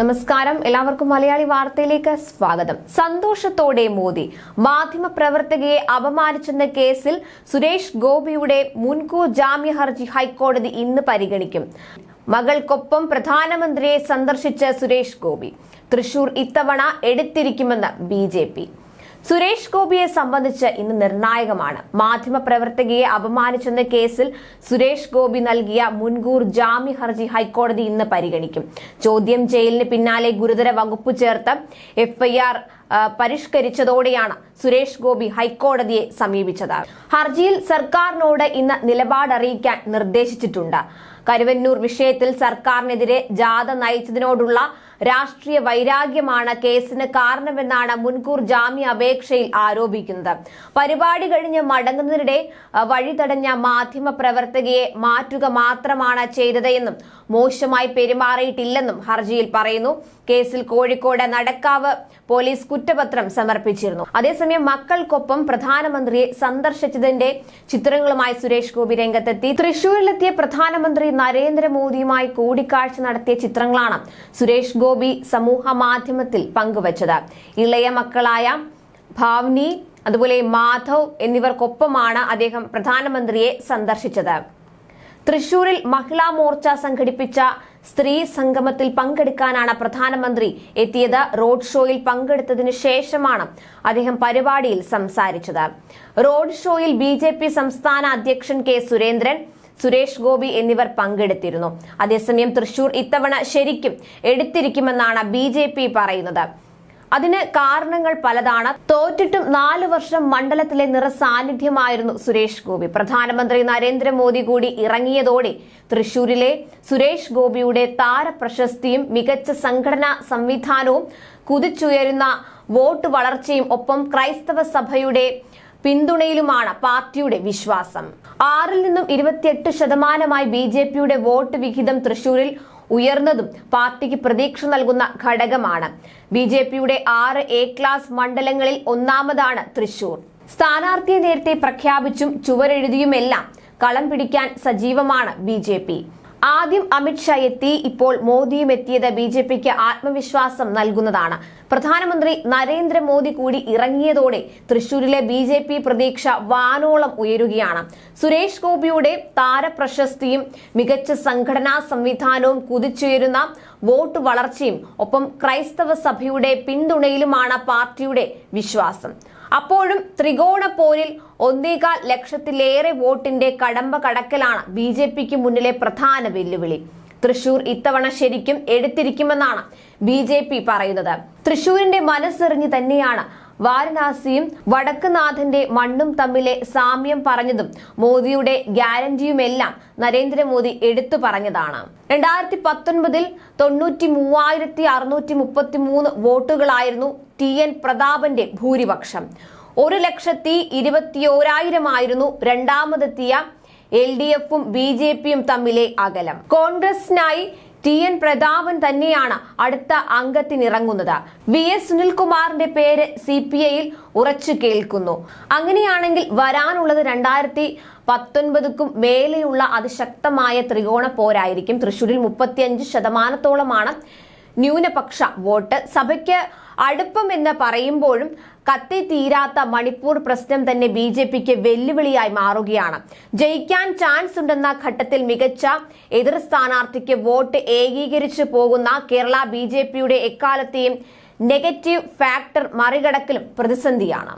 നമസ്കാരം. എല്ലാവർക്കും മലയാളി വാർത്തയിലേക്ക് സ്വാഗതം. സന്തോഷത്തോടെ മോദി മാധ്യമ പ്രവർത്തകയെ അപമാനിച്ചെന്ന കേസിൽ സുരേഷ് ഗോപിയുടെ മുൻകൂർ ജാമ്യ ഹർജി ഹൈക്കോടതി ഇന്ന് പരിഗണിക്കും. മകൾക്കൊപ്പം പ്രധാനമന്ത്രിയെ സന്ദർശിച്ച സുരേഷ് ഗോപി. തൃശൂർ ഇത്തവണ എടുത്തിരിക്കുമെന്ന് ബി സുരേഷ് ഗോപിയെ സംബന്ധിച്ച് ഇന്ന് നിർണായകമാണ്. മാധ്യമപ്രവർത്തകയെ അപമാനിച്ചെന്ന കേസിൽ സുരേഷ് ഗോപി നൽകിയ മുൻകൂർ ജാമ്യ ഹർജി ഹൈക്കോടതി ഇന്ന് പരിഗണിക്കും. ചോദ്യം ചെയ്യലിന് പിന്നാലെ ഗുരുതര വകുപ്പ് ചേർത്ത് എഫ്ഐആർ പരിഷ്കരിച്ചതോടെയാണ് സുരേഷ് ഗോപി ഹൈക്കോടതിയെ സമീപിച്ചത്. ഹർജിയിൽ സർക്കാരിനോട് ഇന്ന് നിലപാടറിയിക്കാൻ നിർദ്ദേശിച്ചിട്ടുണ്ട്. കരുവന്നൂർ വിഷയത്തിൽ സർക്കാരിനെതിരെ ജാഥ നയിച്ചതിനോടുള്ള രാഷ്ട്രീയ വൈരാഗ്യമാണ് കേസിന് കാരണമെന്നാണ് മുൻകൂർ ജാമ്യ അപേക്ഷയിൽ ആരോപിക്കുന്നത്. പരിപാടി കഴിഞ്ഞ് മടങ്ങുന്നതിനിടെ വഴിതടഞ്ഞ മാധ്യമ പ്രവർത്തകയെ മാറ്റുക മാത്രമാണ് ചെയ്തതെന്നും മോശമായി പെരുമാറിയിട്ടില്ലെന്നും ഹർജിയിൽ പറയുന്നു. കേസിൽ കോഴിക്കോട് നടക്കാവ് പോലീസ് കുറ്റപത്രം സമർപ്പിച്ചിരുന്നു. അതേസമയം മക്കൾക്കൊപ്പം പ്രധാനമന്ത്രിയെ സന്ദർശിച്ചതിന്റെ ചിത്രങ്ങളുമായി സുരേഷ് ഗോപി രംഗത്തെത്തി. തൃശൂരിലെത്തിയ പ്രധാനമന്ത്രി നരേന്ദ്രമോദിയുമായി കൂടിക്കാഴ്ച നടത്തിയ ചിത്രങ്ങളാണ് സുരേഷ് ഗോപി സമൂഹ മാധ്യമത്തിൽ പങ്കുവച്ചത്. ഇളയ മക്കളായ ഭാവ്നി അതുപോലെ മാധവ് എന്നിവർക്കൊപ്പമാണ് അദ്ദേഹം പ്രധാനമന്ത്രിയെ സന്ദർശിച്ചത്. തൃശൂരിൽ മഹിളാ മോർച്ച സംഘടിപ്പിച്ച സ്ത്രീ സംഗമത്തിൽ പങ്കെടുക്കാനാണ് പ്രധാനമന്ത്രി എത്തിയത്. റോഡ് ഷോയിൽ പങ്കെടുത്തതിന് ശേഷമാണ് അദ്ദേഹം പരിപാടിയിൽ സംസാരിച്ചത്. റോഡ് ഷോയിൽ ബി സംസ്ഥാന അധ്യക്ഷൻ കെ സുരേന്ദ്രൻ സുരേഷ് ഗോപി എന്നിവർ പങ്കെടുത്തിരുന്നു. അതേസമയം തൃശൂർ ഇത്തവണ ശരിക്കും എടുത്തിരിക്കുമെന്നാണ് ബി പറയുന്നത്. അതിന് കാരണങ്ങൾ പലതാണ്. തോറ്റിട്ടും നാലു വർഷം മണ്ഡലത്തിലെ നിറസാന്നിധ്യമായിരുന്നു സുരേഷ് ഗോപി. പ്രധാനമന്ത്രി നരേന്ദ്രമോദി കൂടി ഇറങ്ങിയതോടെ തൃശൂരിലെ സുരേഷ് ഗോപിയുടെ താരപ്രശസ്തിയും മികച്ച സംഘടനാ സംവിധാനവും കുതിച്ചുയരുന്ന വോട്ട് വളർച്ചയും ഒപ്പം ക്രൈസ്തവ സഭയുടെ പിന്തുണയിലുമാണ് പാർട്ടിയുടെ വിശ്വാസം. ആറിൽ നിന്നും ഇരുപത്തിയെട്ട് ശതമാനമായി ബി ജെ പിയുടെ വോട്ട് വിഹിതം തൃശൂരിൽ ഉയർന്നതും പാർട്ടിക്ക് പ്രതീക്ഷ നൽകുന്ന ഘടകമാണ്. ബി ജെ പിയുടെ ആറ് എ ക്ലാസ് മണ്ഡലങ്ങളിൽ ഒന്നാമതാണ് തൃശൂർ. സ്ഥാനാർത്ഥിയെ നേരത്തെ പ്രഖ്യാപിച്ചും ചുവരെഴുതിയുമെല്ലാം കളം പിടിക്കാൻ സജീവമാണ് ബി ആദ്യം അമിത്ഷാ എത്തി ഇപ്പോൾ മോദിയും എത്തിയത് ബി ജെ പിക്ക് ആത്മവിശ്വാസം നൽകുന്നതാണ്. പ്രധാനമന്ത്രി നരേന്ദ്രമോദി കൂടി ഇറങ്ങിയതോടെ തൃശൂരിലെ ബി ജെ പി പ്രതീക്ഷ വാനോളം ഉയരുകയാണ്. സുരേഷ് ഗോപിയുടെ താരപ്രശസ്തിയും മികച്ച സംഘടനാ സംവിധാനവും കുതിച്ചുയരുന്ന വോട്ട് വളർച്ചയും ഒപ്പം ക്രൈസ്തവ സഭയുടെ പിന്തുണയിലുമാണ് പാർട്ടിയുടെ വിശ്വാസം. അപ്പോഴും ത്രികോണ പോരിൽ ഒന്നേകാൽ ലക്ഷത്തിലേറെ വോട്ടിന്റെ കടമ്പ കടക്കലാണ് ബി ജെ പിക്ക് മുന്നിലെ പ്രധാന വെല്ലുവിളി. തൃശൂർ ഇത്തവണ ശരിക്കും എടുത്തിരിക്കുമെന്നാണ് ബി ജെ പി പറയുന്നത്. തൃശൂരിന്റെ മനസ്സെറിഞ്ഞ് തന്നെയാണ് വാരണാസിയും വടക്കുനാഥന്റെ മണ്ണും തമ്മിലെ സാമ്യം പറഞ്ഞതും മോദിയുടെ ഗ്യാരണ്ടിയുമെല്ലാം നരേന്ദ്രമോദി എടുത്തു പറഞ്ഞതാണ്. രണ്ടായിരത്തി പത്തൊൻപതിൽ തൊണ്ണൂറ്റി മൂവായിരത്തി അറുന്നൂറ്റി മുപ്പത്തി മൂന്ന് വോട്ടുകളായിരുന്നു ടി എൻ പ്രതാപന്റെ ഭൂരിപക്ഷം. ഒരു ലക്ഷത്തി ഇരുപത്തിയോരായിരമായിരുന്നു രണ്ടാമതെത്തിയ എൽ ഡി എഫും ബി ജെ പിയും തമ്മിലെ അകലം. കോൺഗ്രസിനായി ടി എൻ പ്രതാപൻ തന്നെയാണ് അടുത്ത അംഗത്തിനിറങ്ങുന്നത്. വി എസ് സുനിൽകുമാറിന്റെ പേര് സി പി ഐയിൽ ഉറച്ചു കേൾക്കുന്നു. അങ്ങനെയാണെങ്കിൽ വരാനുള്ളത് രണ്ടായിരത്തി പത്തൊൻപതുക്കും മേലെയുള്ള അതിശക്തമായ ത്രികോണ പോരായിരിക്കും. തൃശൂരിൽ മുപ്പത്തിയഞ്ച് ശതമാനത്തോളമാണ് ന്യൂനപക്ഷ വോട്ട്. സഭയ്ക്ക് അടുപ്പം എന്ന് പറയുമ്പോഴും കത്തി തീരാത്ത മണിപ്പൂർ പ്രശ്നം തന്നെ ബി ജെ പിക്ക് വെല്ലുവിളിയായി മാറുകയാണ്. ജയിക്കാൻ ചാൻസ് ഉണ്ടെന്ന ഘട്ടത്തിൽ മികച്ച എതിർ സ്ഥാനാർത്ഥിക്ക് വോട്ട് ഏകീകരിച്ചു പോകുന്ന കേരള ബി ജെ പിയുടെ എക്കാലത്തെയും നെഗറ്റീവ് ഫാക്ടർ മറികടക്കലും പ്രതിസന്ധിയാണ്.